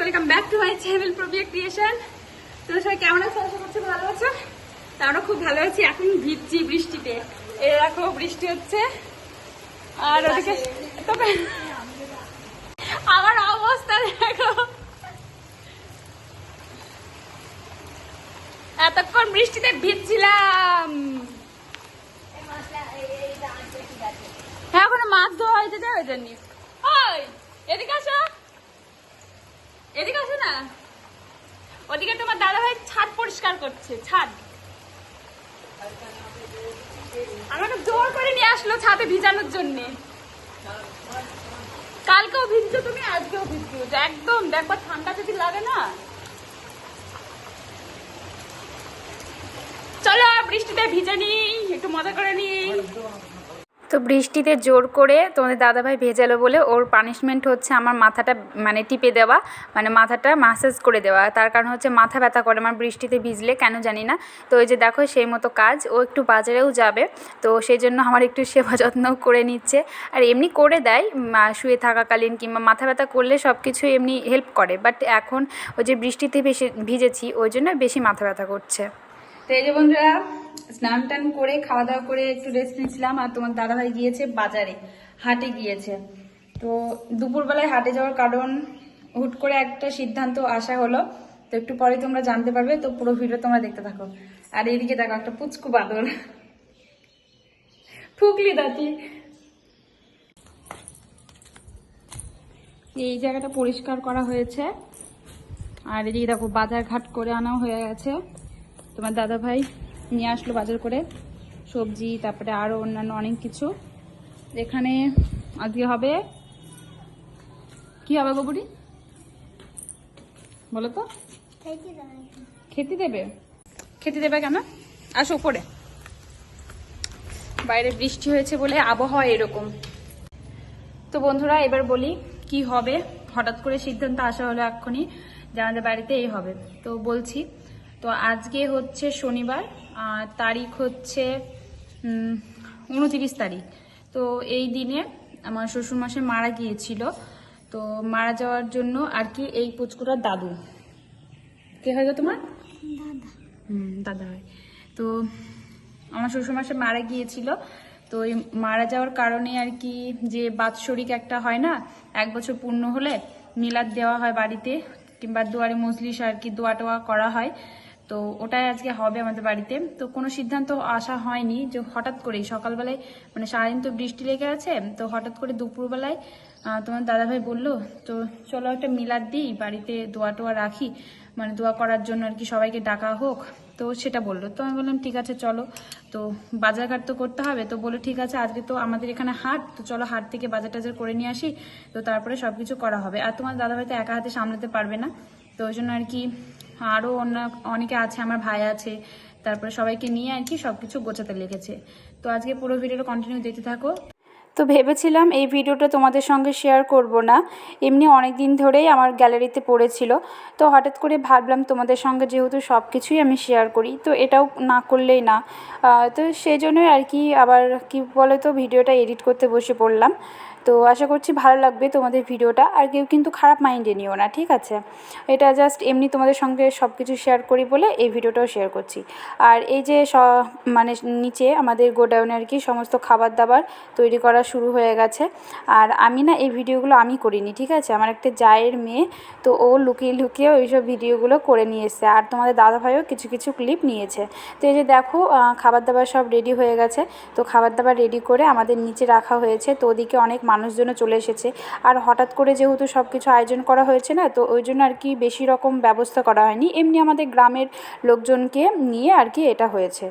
Welcome back to my channel Prabiya creation তো সবাই কেমন আছো? আশা ভালো আছো। আমরা খুব ভালো আছি এখন ভিজছি বৃষ্টিতে। এ, দেখো, বৃষ্টি হচ্ছে। আর ওদিকে তোকে আমার অবস্থা দেখো। এতক্ষণ বৃষ্টিতে ভিজছিলাম। হ্যাঁ ওখানে মাছ ধোয়া হয়েছে যে, ওই জন্য ওই, এদিকে আসো। এদিকে আসো না। ওদিকে তোমার দাদা ভাই ছাদ পরিষ্কার করছে, ছাদ। আমাকে জোর করে নিয়ে আসলো ছাদে ভিজানোর জন্য। কালকেও ভিজছো তুমি, আজকেও ভিজছো। একদম, দেখো ঠান্ডা যদি লাগে না। চলো বৃষ্টিতে ভিজে নিই, একটু মজা করে নিই। তো বৃষ্টিতে জোর করে তোমাদের দাদাভাই ভেজালো বলে ওর পানিশমেন্ট হচ্ছে আমার মাথাটা মানে টিপে দেওয়া মানে মাথাটা মাসাজ করে দেওয়া। তার কারণ হচ্ছে মাথা ব্যথা করে, আমার বৃষ্টিতে ভিজলে কেন জানি না। তো ওই যে দেখো সেই মতো কাজ, ও একটু বাজারেও যাবে, তো সেই জন্য আমার একটু সেবা যত্নও করে নিচ্ছে। আর এমনি করে দেয় শুয়ে থাকাকালীন কিংবা মাথা ব্যথা করলে সব কিছু এমনি হেল্প করে। বাট এখন ওই যে বৃষ্টিতে বেশি ভিজেছি, ওই জন্য বেশি মাথা ব্যথা করছে। তো এই যে বন্ধুরা স্নান টান করে, খাওয়া দাওয়া করে একটু রেস্ট নিয়েছিলাম আর তোমার দাদাভাই গিয়েছে বাজারে, হাটে গিয়েছে। তো দুপুরবেলায় হাটে যাওয়ার কারণ, হুট করে একটা সিদ্ধান্ত আসা হলো। তো একটু পরে তোমরা জানতে পারবে, তো পুরো ভিডিও তোমরা দেখতে থাকো। আর এদিকে দেখো একটা পুচকু বাদর। ফুকলি দাঁতি। এই জায়গাটা পরিষ্কার করা হয়েছে। আর এদিকে দেখো বাজার ঘাট করে আনাও হয়ে গেছে। তোমার দাদা ভাই নিয়ে আসলো বাজার করে সবজি তারপরে আরও অন্যান্য অনেক কিছু। এখানে আজকে হবে কি হবে গোবরি বলো তো। খেতে দেবে খেতে দেবে? কেন? আসো উপরে। বাইরে বৃষ্টি হয়েছে বলে আবহাওয়া এরকম। তো বন্ধুরা এবার বলি কি হবে। হঠাৎ করে সিদ্ধান্ত আসা হলো এক্ষুনি। যে আমাদের বাড়িতে এই হবে। তো বলছি তো আজকে হচ্ছে শনিবার আর তারিখ হচ্ছে উনতিরিশ তারিখ। তো এই দিনে আমার শ্বশুরমশাই মারা গিয়েছিল। তো মারা যাওয়ার জন্য আর কি এই পুচকুটার দাদু। কে হয় গো তোমার? হুম দাদা হয়। তো আমার শ্বশুরমশাই মারা গিয়েছিল। তো এই মারা যাওয়ার কারণে আর কি যে বাৎসরিক একটা হয় না এক বছর পূর্ণ হলে মিলাদ দেওয়া হয় বাড়িতে কিংবা দুয়ারে মজলিস আর কি দোয়া টোয়া করা হয়। তো ওটাই আজকে হবে আমাদের বাড়িতে। তো কোনো সিদ্ধান্ত আসা হয়নি যে হঠাৎ করেই সকালবেলায় মানে সারাদিন তো বৃষ্টি লেগে আছে, তো হঠাৎ করে দুপুরবেলায় তোমার দাদাভাই বলল, তো চলো একটা মিলাদ দিই, বাড়িতে দোয়া টোয়া রাখি মানে দোয়া করার জন্য আর কি সবাইকে ডাকা হোক। তো সেটা বলল। তো আমি বললাম, ঠিক আছে, চলো। তো বাজারঘাট তো করতে হবে, তো বলে ঠিক আছে, আজকে তো আমাদের এখানে হাট, তো চলো হাট থেকে বাজার টাজার করে নিয়ে আসি। তো তারপরে সবকিছু করা হবে। আর তোমার দাদাভাই তো একা হাতে সামলাতে পারবে না, তো ওই জন্য আর কি আরও অন্য, অনেকে আছে, আমার ভাই আছে, তারপরে সবাইকে নিয়ে আর কি সবকিছু গোছাতে লেগেছে। তো আজকে পুরো ভিডিওটা কন্টিনিউ দেখতে থাকো। তো ভেবেছিলাম এই ভিডিওটা তোমাদের সঙ্গে শেয়ার করব না। এমনি অনেক দিন ধরেই আমার গ্যালারিতে পড়েছিল। তো হঠাৎ করে ভাবলাম তোমাদের সঙ্গে যেহেতু সব কিছুই আমি শেয়ার করি, তো এটাও না করলেই না। তো সেই জন্যই আর কি আবার কি বলে তো ভিডিওটা এডিট করতে বসে পড়লাম। তো আশা করছি ভালো লাগবে তোমাদের ভিডিওটা, আর কেউ কিন্তু খারাপ মাইন্ডে নিও না, ঠিক আছে? এটা জাস্ট এমনি তোমাদের সঙ্গে সব কিছু শেয়ার করি বলে এই ভিডিওটাও শেয়ার করছি। আর এই যে স- মানে নিচে আমাদের গোডাউনে আর কি সমস্ত খাবার দাবার তৈরি করা শুরু হয়ে গেছে, আর আমি না এই ভিডিওগুলো আমি করিনি, ঠিক আছে? আমার একটা জায়ের মেয়ে, তো ও লুকিয়ে লুকিয়ে ওইসব ভিডিওগুলো করে নিয়ে এসছে, আর তোমাদের দাদাভাইও কিছু কিছু ক্লিপ নিয়েছে। তো এই যে দেখো খাবার দাবার সব রেডি হয়ে গেছে, তো খাবার দাবার রেডি করে আমাদের নিচে রাখা হয়েছে, তো ওদিকে অনেক মানুষজনও চলে এসেছে। আর হঠাৎ করে যেহেতু সব কিছু আয়োজন করা হয়েছে না, তো ওই জন্য আর কি বেশি রকম ব্যবস্থা করা হয়নি। এমনি আমাদের গ্রামের লোকজনকে নিয়ে আর কি এটা হয়েছে।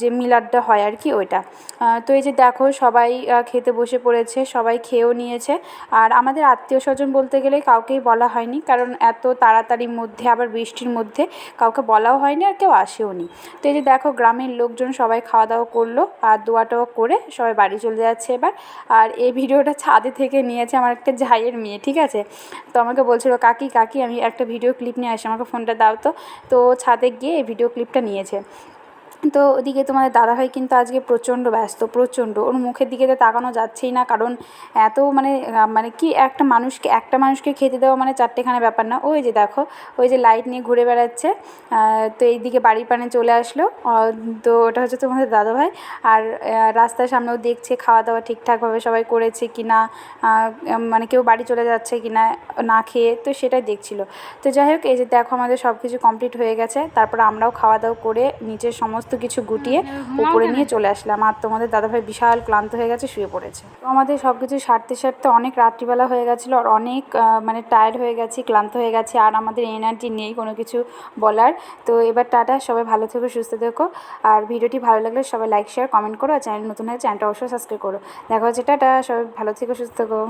যে মিলাদটা হয় আর কি ওইটা। তো এই যে দেখো সবাই খেতে বসে পড়েছে, সবাই খেয়েও নিয়েছে। আর আমাদের আত্মীয় স্বজন বলতে গেলে কাউকেই বলা হয়নি, কারণ এত তাড়াতাড়ির মধ্যে, আবার বৃষ্টির মধ্যে কাউকে বলাও হয়নি আর কেউ আসেও নি। তো এই যে দেখো গ্রামের লোকজন সবাই খাওয়া দাওয়া করল, আর দোয়া টোয়া করে সবাই বাড়ি চলে যাচ্ছে এবার। আর এই ভিডিওটা ছাদে থেকে নিয়েছে আমার একটা ঝাইয়ের মেয়ে, ঠিক আছে? তো আমাকে বলছিল, কাকি কাকি, আমি একটা ভিডিও ক্লিপ নিয়ে আসি, আমাকে ফোনটা দাও তো। তো ছাদে গিয়ে এই ভিডিও ক্লিপটা নিয়েছে। তো ওদিকে তোমাদের দাদাভাই কিন্তু আজকে প্রচণ্ড ব্যস্ত, প্রচণ্ড। ওর মুখের দিকে তো তাকানো যাচ্ছেই না, কারণ এত মানে মানে কি একটা মানুষকে একটা মানুষকে খেতে দেওয়া মানে চারটেখানে ব্যাপার না। ওই যে দেখো, ওই যে লাইট নিয়ে ঘুরে বেড়াচ্ছে তো এইদিকে বাড়ির পানে চলে আসলো। তো ওটা হচ্ছে তোমাদের দাদাভাই। আর রাস্তার সামনেও দেখছে খাওয়া দাওয়া ঠিকঠাকভাবে সবাই করেছে কি না মানে কেউ বাড়ি চলে যাচ্ছে কি না না খেয়ে, তো সেটাই দেখছিল। তো যাই হোক, এই যে দেখো আমাদের সব কিছু কমপ্লিট হয়ে গেছে। তারপর আমরাও খাওয়া দাওয়া করে নিচের সমস্ত কিছু গুটিয়ে উপরে নিয়ে চলে আসলাম। আর তোমাদের দাদাভাই বিশাল ক্লান্ত হয়ে গেছে, শুয়ে পড়েছে। তো আমাদের সব কিছু সারতে সারতে অনেক রাত্রিবেলা হয়ে গেছিল আর অনেক মানে টায়ার্ড হয়ে গেছি, ক্লান্ত হয়ে গেছি। আর আমাদের এনার্জি নেই কোনো কিছু বলার। তো এবার টাটা, সবাই ভালো থেকো, সুস্থ থেকো। আর ভিডিওটি ভালো লাগলে সবাই লাইক শেয়ার কমেন্ট করো। আর চ্যানেল নতুন হয়ে চ্যানেলটা অবশ্যই সাবস্ক্রাইব করো। দেখা হচ্ছে, টাটা, সবাই ভালো থেকো, সুস্থ থেকো।